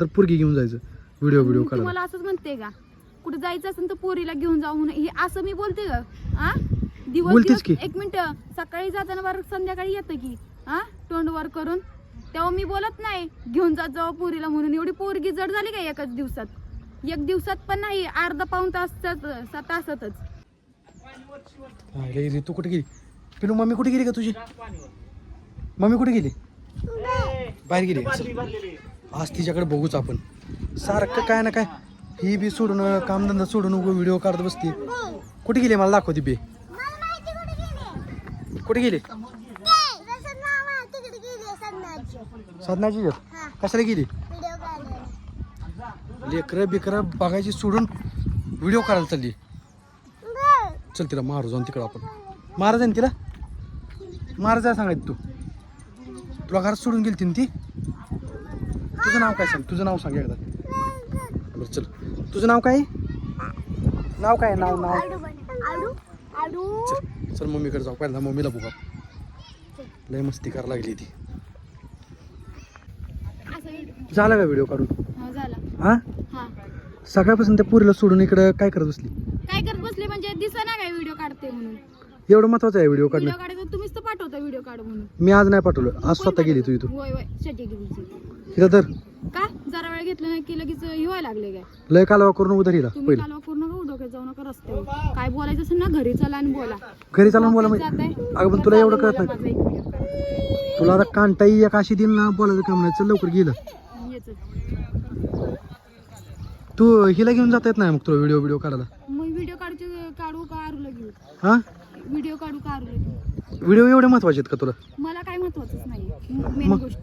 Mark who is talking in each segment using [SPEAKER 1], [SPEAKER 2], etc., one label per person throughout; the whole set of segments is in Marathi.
[SPEAKER 1] तर पुरगी घेऊन जायचं. व्हिडिओ व्हिडिओ
[SPEAKER 2] मी
[SPEAKER 1] काढायला.
[SPEAKER 2] तुम्हाला असंच म्हणते का? कुठे जायचं असेल तर पोरीला घेऊन जाऊ म्हणून. हे असं मी बोलते का हा दिवस
[SPEAKER 1] बोलतेच
[SPEAKER 2] दिवस
[SPEAKER 1] की.
[SPEAKER 2] एक मिनिट. सकाळी जाताना बरं संध्याकाळी येतं की. हा तोंड वर करून. तेव्हा मी बोलत नाही घेऊन जात जाऊ पोरीला म्हणून. एवढी पोरगी जड झाली का एकाच दिवसात? एक दिवसात पण नाही अर्धा पाऊन तास तासातच.
[SPEAKER 1] हा, तू कुठे गेली? पिलू मम्मी कुठे गेली का तुझी? मम्मी कुठे गेली? बाहेर गेली. आज तिच्याकडे बघूच आपण. सारखं काय ना काय ही बी सोडून कामधंदा सोडून उगं व्हिडिओ काढत बसते. कुठे गेली? मला दाखवते बी. कुठे गेली? साधनाची कशाला गेली? लेकरं बिकरं बघायची सोडून व्हिडिओ काढायला चालली. चल तिला मारू जाऊन तिकडं आपण. मारा जाईन तिला? मारा जा सांगायचं तू. तुला घरात सोडून गेली ती? तुझं नाव काय सांग? तुझं नाव सांग एकदा. बरं चल. तुझं नाव काय? नाव काय? नाव नाव. चल चल मम्मीकडे जाऊ. पहिल्यांदा मम्मीला बघा लय मस्ती करायला लागली ती. झाला का व्हिडिओ काढून?
[SPEAKER 2] हा
[SPEAKER 1] हा? सकाळपासून त्या पुरीला सोडून इकडं काय करत बसली?
[SPEAKER 2] काय करत बसले म्हणजे दिसा ना काय व्हिडिओ काढते म्हणून.
[SPEAKER 1] एवढं महत्वाचं आहे व्हिडिओ काढणं.
[SPEAKER 2] काढायचं तुम्हीच तर पाठवता व्हिडिओ काढ म्हणून.
[SPEAKER 1] मी आज नाही पाठवलं आज स्वतः गेली तू इथून.
[SPEAKER 2] होय होय. शटी गेली
[SPEAKER 1] तिला तर
[SPEAKER 2] घेतलं नाही की लगेच हिवाय लागले काय?
[SPEAKER 1] लय कालवा करून उधार हिला
[SPEAKER 2] तुम्ही
[SPEAKER 1] पहिलं.
[SPEAKER 2] कालवा करू नका डोक्यात जाऊ नका रस्त्यावर. काय बोलायचं असेल ना घरी चला आणि बोला.
[SPEAKER 1] घरी चालून बोला म्हणजे
[SPEAKER 2] जाताय,
[SPEAKER 1] अगं पण तुला एवढं कळत नाही.
[SPEAKER 2] माझा एक video
[SPEAKER 1] तुला आता कांटाई एक अशी देईल ना बोलायचं काम नाही. चल लवकर गेलं.
[SPEAKER 2] काढ. येचं.
[SPEAKER 1] तू हिला घेऊन जाता येत नाही मग तुला व्हिडिओ व्हिडिओ काढायला?
[SPEAKER 2] मग व्हिडिओ काढचे काढू का आरूला घेऊ
[SPEAKER 1] हा?
[SPEAKER 2] व्हिडिओ काढू का
[SPEAKER 1] व्हिडिओ एवढे महत्त्वाचे आहेत का तुला?
[SPEAKER 2] मला काय महत्वाचंच नाही. मेन गोष्ट.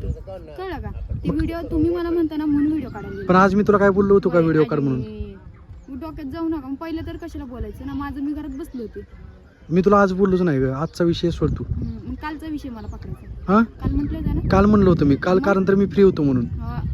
[SPEAKER 2] कळलं का? ते व्हिडिओ तुम्ही मला म्हणता ना म्हणून व्हिडिओ काढायला
[SPEAKER 1] पण आज मी तुला काय बोललो होतो का व्हिडिओ काढ म्हणून?
[SPEAKER 2] डोक्यात जाऊ नका. मग पहिलं तर कशाला बोलायचं ना? माझं मी घरात बसले होते.
[SPEAKER 1] मी तुला आज बोललोच नाही ग. आजचा विषय सोड तू.
[SPEAKER 2] हम्म, मग कालचा विषय मला पकडायचा.
[SPEAKER 1] हा?
[SPEAKER 2] काल म्हटलं होतं ना?
[SPEAKER 1] काल म्हणलं होतं मी. काल कारण तर मी फ्री होतो म्हणून.
[SPEAKER 2] हा. फ्री होतं म्हणून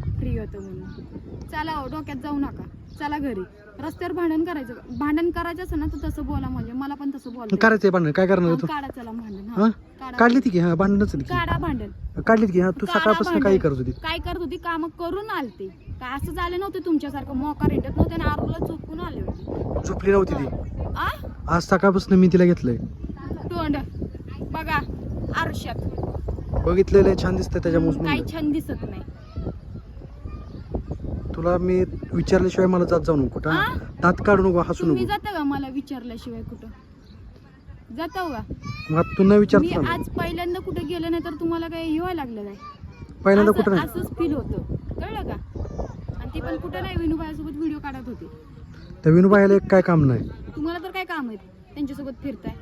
[SPEAKER 2] चला हो, डोक्यात जाऊ नका. चला घरी. रस्त्यावर भांडण करायचं भांडण करायचं असं ना तर तसं बोला म्हणजे. मला पण तसं बोला
[SPEAKER 1] करायचंय भांडण. काय करणार तू?
[SPEAKER 2] काढा चला भांडण.
[SPEAKER 1] हा
[SPEAKER 2] हा? काढा
[SPEAKER 1] काढली ती की? हा भांडणच की?
[SPEAKER 2] काढा भांडण.
[SPEAKER 1] काढलीत की? हा तू
[SPEAKER 2] काढा
[SPEAKER 1] सकाळपासून
[SPEAKER 2] भांडण.
[SPEAKER 1] काही करत होती.
[SPEAKER 2] काय करत होती? काम करून आलते. काय असं झालं नव्हतं तुमच्यासारखं? मोका रेटत नव्हते आणि आरूला चुकून आले होते.
[SPEAKER 1] झोपली नव्हती ती.
[SPEAKER 2] आ?
[SPEAKER 1] आज सकाळपासून मी तिला घेतलंय.
[SPEAKER 2] तोंड. बघा आरशात.
[SPEAKER 1] बघितलेलं आहे, छान दिसतंय त्याच्यामुळे
[SPEAKER 2] काही छान दिसत नाही.
[SPEAKER 1] तुला मी विचारल्याशिवाय मला जात जाऊ नको? हा? दात काढू नको हसू
[SPEAKER 2] तुम्ही
[SPEAKER 1] नको.
[SPEAKER 2] जाता का मला विचारल्याशिवाय कुठं? जाता का
[SPEAKER 1] मग आता तू न
[SPEAKER 2] मी
[SPEAKER 1] विचारता
[SPEAKER 2] आज पहिल्यांदा कुठे गेलं नाही तर तुम्हाला काही हिवाय लागलं नाही
[SPEAKER 1] पहिल्यांदा
[SPEAKER 2] असं-
[SPEAKER 1] कुठं नाही.
[SPEAKER 2] असंच फील होतं. कळलं का? आणि ती पण कुठं नाही विनूबाईसोबत व्हिडिओ काढत होती.
[SPEAKER 1] त्या विनोबाईला एक काय काम नाही.
[SPEAKER 2] तुम्हाला तर काय काम आहेत? त्यांच्यासोबत फिरताय?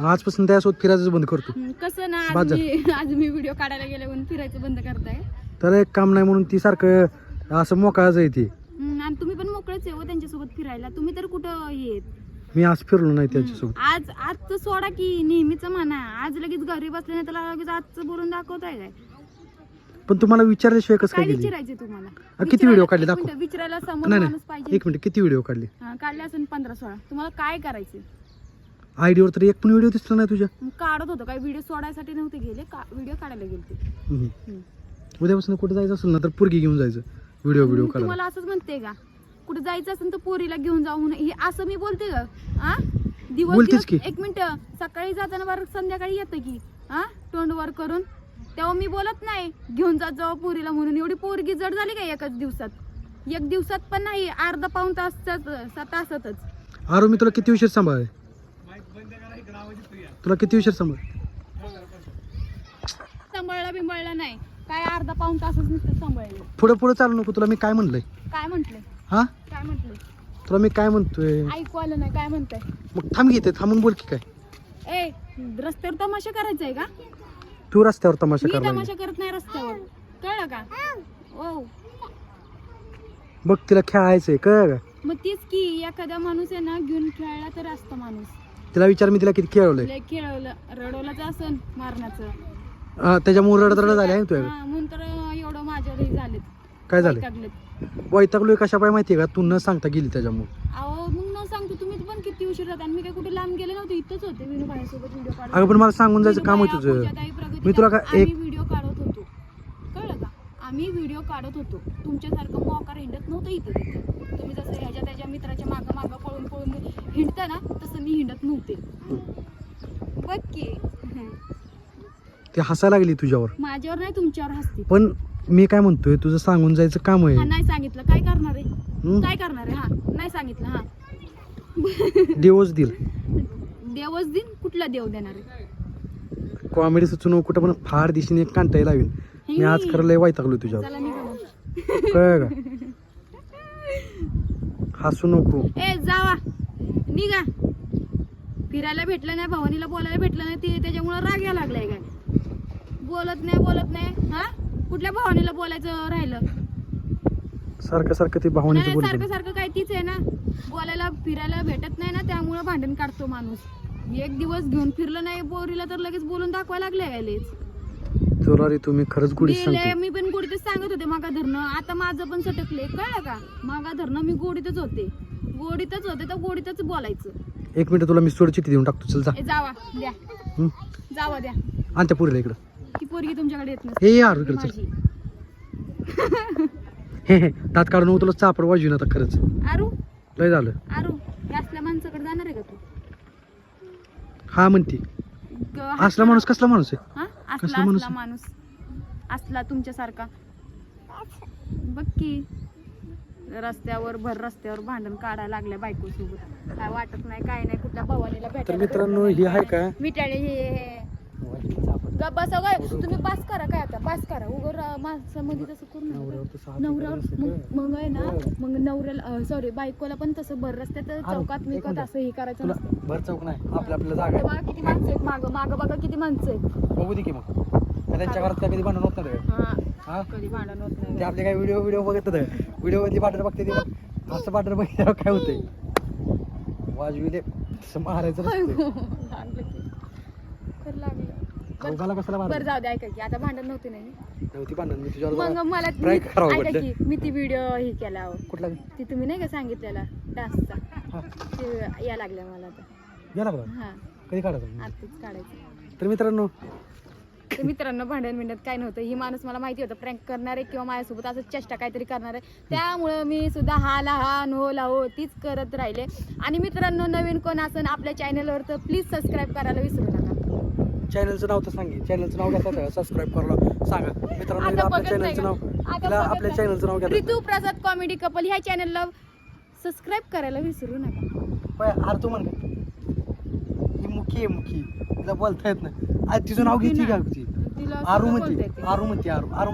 [SPEAKER 1] आजपासून त्यासोबत फिरायचं बंद करतो.
[SPEAKER 2] हम्म, कसं ना आज
[SPEAKER 1] बाजार.
[SPEAKER 2] मी आज मी व्हिडिओ काढायला गेले म्हणून फिरायचं बंद करताय.
[SPEAKER 1] त्याला एक काम नाही म्हणून ती सारखं असं मोकळाच आहे ती.
[SPEAKER 2] हम्म, आणि तुम्ही पण मोकळेच आहे हो त्यांच्यासोबत फिरायला. तुम्ही तर कुठं येत
[SPEAKER 1] मी आज फिरलो नाही त्याच्यासोबत.
[SPEAKER 2] आज आजचं सोडा की नेहमीच म्हणा. आज लगेच घरी बसले नाही त्याला लगेच आजचं बोलून दाखवताय काय?
[SPEAKER 1] पण तुम्हाला विचारल्याशिवाय कसं
[SPEAKER 2] काय
[SPEAKER 1] काय गेली?
[SPEAKER 2] विचारायचं तुम्हाला?
[SPEAKER 1] हा, किती व्हिडिओ काढले?
[SPEAKER 2] विचारायला-
[SPEAKER 1] दाखव.
[SPEAKER 2] मिनिटं, विचारायला समोर
[SPEAKER 1] नाही
[SPEAKER 2] माणूस
[SPEAKER 1] नाही
[SPEAKER 2] पाहिजे.
[SPEAKER 1] एक मिनिट किती व्हिडिओ काढले?
[SPEAKER 2] हा, काढले असेल पंधरा सोळा. तुम्हाला काय करायचं
[SPEAKER 1] आयडीवर तर एक पण व्हिडिओ दिसला नाही तुझ्या.
[SPEAKER 2] मग काढत होतो. काय व्हिडिओ सोडायसाठी नव्हते गेले. का व्हिडिओ काढायला गेले ते
[SPEAKER 1] हम्म.
[SPEAKER 2] हम्म.
[SPEAKER 1] उद्यापासून कुठे जायचं असेल ना तर पुरगी घेऊन जायचं. व्हिडिओ व्हिडिओ
[SPEAKER 2] मी
[SPEAKER 1] काढायला
[SPEAKER 2] तुम्हाला असंच म्हणते का? कुठे जायचं असेल तर पोरीला घेऊन जाऊ म्हणून. हे असं मी बोलते का? हा दिवस
[SPEAKER 1] बोलतेच
[SPEAKER 2] दिवस
[SPEAKER 1] की.
[SPEAKER 2] एक मिनिट. सकाळी जाताना बरं संध्याकाळी येतं की हा तोंड वर करून. तेव्हा मी बोलत नाही घेऊन जात जाऊ पोरीला म्हणून. एवढी पोरगी जड झाली का एकाच दिवसात? एक दिवसात पण नाही अर्धा पाऊन तास तासातच.
[SPEAKER 1] आरो मी तुला किती उशीर सांभाळ तुला किती उशीर सांभाळ
[SPEAKER 2] सांभाळला? बिंबळला नाही. काय अर्धा पाऊन तासच नुसतं सांभाळले
[SPEAKER 1] पुढे पुढे चालू नको तुला मी काय म्हणलंय?
[SPEAKER 2] काय म्हंटले?
[SPEAKER 1] हा?
[SPEAKER 2] काय म्हंटले?
[SPEAKER 1] तुला मी काय म्हणतोय?
[SPEAKER 2] ऐकू आलं नाही काय म्हणताय?
[SPEAKER 1] मग थांब घेते थांबून बोल की काय.
[SPEAKER 2] ए रस्त्यावर तमाशा करायचा आहे का?
[SPEAKER 1] तू रस्त्यावर तमाशा
[SPEAKER 2] मी तमाशा करत नाही रस्त्यावर. कळलं का? ओ
[SPEAKER 1] बघ तिला खेळायचंय कळ का?
[SPEAKER 2] मग तीच की एखादा माणूस आहे ना घेऊन खेळला तर असतो माणूस.
[SPEAKER 1] तिला विचार मी तिला किती खेळवलंय?
[SPEAKER 2] लय खेळवलं. रडवलंच असन मारण्याचं.
[SPEAKER 1] त्याच्यामुळे रडत रडत झाले आहे तुझ्या
[SPEAKER 2] हा, म्हणून तर एवढं माझ्या हे झालेत.
[SPEAKER 1] काय झालं?
[SPEAKER 2] वैतागलेत.
[SPEAKER 1] वैतागलोय कशा पाय माहितीये का? तू न सांगता गेली त्याच्यामुळे.
[SPEAKER 2] अहो मग न सांगतो तुम्ही पण किती उशीर जाता आणि मी काय कुठे लांब गेले नव्हते इथंच होते व्हिडिओ
[SPEAKER 1] अगं पण मला सांगून जायचं काम आहे तुझं. मी तुला काय एक
[SPEAKER 2] व्हिडिओ काढत होतो. कळलं का? आम्ही व्हिडिओ काढत होतो. तुमच्यासारखं मोकार हिंडत नव्हतं इथं. तिथं तुम्ही जसं ह्याच्या त्याच्या मित्राच्या मागं मागं पळून पळून हिंडता ना तसं मी हिंडत नव्हते. बघ की.
[SPEAKER 1] ती हसायला लागली तुझ्यावर.
[SPEAKER 2] माझ्यावर नाही तुमच्यावर हसते.
[SPEAKER 1] पण मी काय म्हणतोय तुझं सांगून जायचं काम आहे.
[SPEAKER 2] नाही सांगितलं. काय करणार आहे? काय करणार आहे? हा नाही सांगितलं हा.
[SPEAKER 1] देवच दिल
[SPEAKER 2] देवच दिन कुठला देव देणार आहे?
[SPEAKER 1] कॉमेडी सुचून कुठं पण फार दिशेने एक कांटाई लावीन. मी आज खरं लय वाईटागलो तुझ्यावर.
[SPEAKER 2] चला.
[SPEAKER 1] कळ का? हसू नको.
[SPEAKER 2] ए जावा. निघा. फिरायला भेटलं नाही भवानीला बोलायला भेटलं नाही ते त्याच्यामुळे राग यायला लागलाय काय? बोलत नाही बोलत नाही. हा? कुठल्या भवानीला बोलायचं राहिलं?
[SPEAKER 1] सारखं सारखं ते भावनेचं
[SPEAKER 2] नाही, सारखं
[SPEAKER 1] बोलतो.
[SPEAKER 2] सारखं काय तीच आहे ना. बोलायला फिरायला भेटत नाही ना त्यामुळे भांडण काढतो माणूस. एक दिवस घेऊन फिरलं नाही पोरीला तर लगेच बोलून दाखवायला लागले
[SPEAKER 1] रे तुम्ही खरंच सांगते.
[SPEAKER 2] मी पण गोडीतच सांगत होते मागा धरणं. आता माझं पण सटकले कळलं का? मागा धरणं मी गोडीतच होते. गोडीतच होते तर गोडीतच बोलायचं.
[SPEAKER 1] एक मिनिट तुला मी सोड चिठ्ठी देऊन टाकतो. चल जा.
[SPEAKER 2] ए जावा द्या.
[SPEAKER 1] हं?
[SPEAKER 2] जावा द्या.
[SPEAKER 1] आण त्या पुरीला इकडं.
[SPEAKER 2] ती पोरगी तुमच्याकडे येत नसते.
[SPEAKER 1] हे यार इकडं चल.
[SPEAKER 2] माझी.
[SPEAKER 1] हे हे दात काढून तुला चापड वाजून आता खरंच.
[SPEAKER 2] आरू?
[SPEAKER 1] लय झालं.
[SPEAKER 2] आरू असल्या माणसाकडे जाणार आहे का तू?
[SPEAKER 1] हा म्हणते.
[SPEAKER 2] ग-
[SPEAKER 1] असला माणूस कसला माणूस आहे?
[SPEAKER 2] हा?
[SPEAKER 1] कसला
[SPEAKER 2] असला
[SPEAKER 1] माणूस?
[SPEAKER 2] असला माणूस. असला तुमच्यासारखा. बघ की. रस्त्यावर भर रस्त्यावर भांडण काढायला लागल्या बायको सोबत काय वाटत नाही काय नाही कुठल्या भवानीला
[SPEAKER 1] तर
[SPEAKER 2] भेटायला
[SPEAKER 1] मित्रांनो हे आहे का
[SPEAKER 2] मिठाळे हे हे. गप बसा काय तुम्ही पास करा काय आता? पास करा. उगर माणसामध्ये तसं करू नका नवऱ्यावर मग मग आहे ना मग नवऱ्याला सॉरी बायकोला पण तसं भर रस्त्यात चौकात
[SPEAKER 1] मिनिट.
[SPEAKER 2] असं हे करायचं नसतं.
[SPEAKER 1] भर चौक नाही. आपल्या आपल्याला जागा
[SPEAKER 2] बघा किती माणसं आहेत? मागं मागं बघा किती माणसं आहेत.
[SPEAKER 1] बघू दे की मग. त्यांच्या घरात कधी भांडण होत नाही?
[SPEAKER 2] हा.
[SPEAKER 1] हा?
[SPEAKER 2] कधी भांडण होत
[SPEAKER 1] ते
[SPEAKER 2] नाही
[SPEAKER 1] आपले काय व्हिडिओ व्हिडिओ बघत व्हिडिओमध्ये भांडण बघते ते असं भांडण बघितल्यावर काय होतंय? वाजविले तसं मारायचं.
[SPEAKER 2] खरं लागलं. बरं- जाऊ दे ऐका की आता भांडण नव्हते नाही
[SPEAKER 1] नव्हती भांडण मी
[SPEAKER 2] मग मला
[SPEAKER 1] करावं
[SPEAKER 2] ऐका
[SPEAKER 1] वाटलं.
[SPEAKER 2] की मी ती व्हिडिओ हे केला.
[SPEAKER 1] कुठला?
[SPEAKER 2] ती तुम्ही नाही का सांगितलेला? डान्सचा.
[SPEAKER 1] हा.
[SPEAKER 2] ते या लागल्या मला आता.
[SPEAKER 1] गेला बघा
[SPEAKER 2] हा.
[SPEAKER 1] कधी काढायचं?
[SPEAKER 2] आताच काढायचं.
[SPEAKER 1] तर मित्रांनो
[SPEAKER 2] तर मित्रांनो भांडण मिंडत काय नव्हतं. ही माणूस मला माहिती होतं प्रँक करणार आहे किंवा माझ्यासोबत असं चेष्टा काहीतरी करणार आहे. त्यामुळं मी सुद्धा हा लहान हो ला हो तीच करत राहिले. आणि मित्रांनो नवीन कोण असन आपल्या चॅनलवर तर प्लीज सबस्क्राईब करायला विसरू नका.
[SPEAKER 1] चॅनलचं नाव तर सांगे चॅनलचं नाव घ्या सबस्क्राईब करायला सांगा. मित्रांनो आपल्या चॅनलचं? नाव
[SPEAKER 2] बघत
[SPEAKER 1] आपल्या. चॅनलचं नाव घ्या
[SPEAKER 2] ऋतू प्रसाद कॉमेडी कपल ह्या चॅनलला सबस्क्राईब करायला विसरू नका.
[SPEAKER 1] होय आर तू म्हण? ही मुखी आहे मुखी. तिला बोलता येत नाही. आज तिचं नाव घ्यायची का ती?
[SPEAKER 2] तिला
[SPEAKER 1] आरू म्हणते. आरू म्हणते आरू. आरू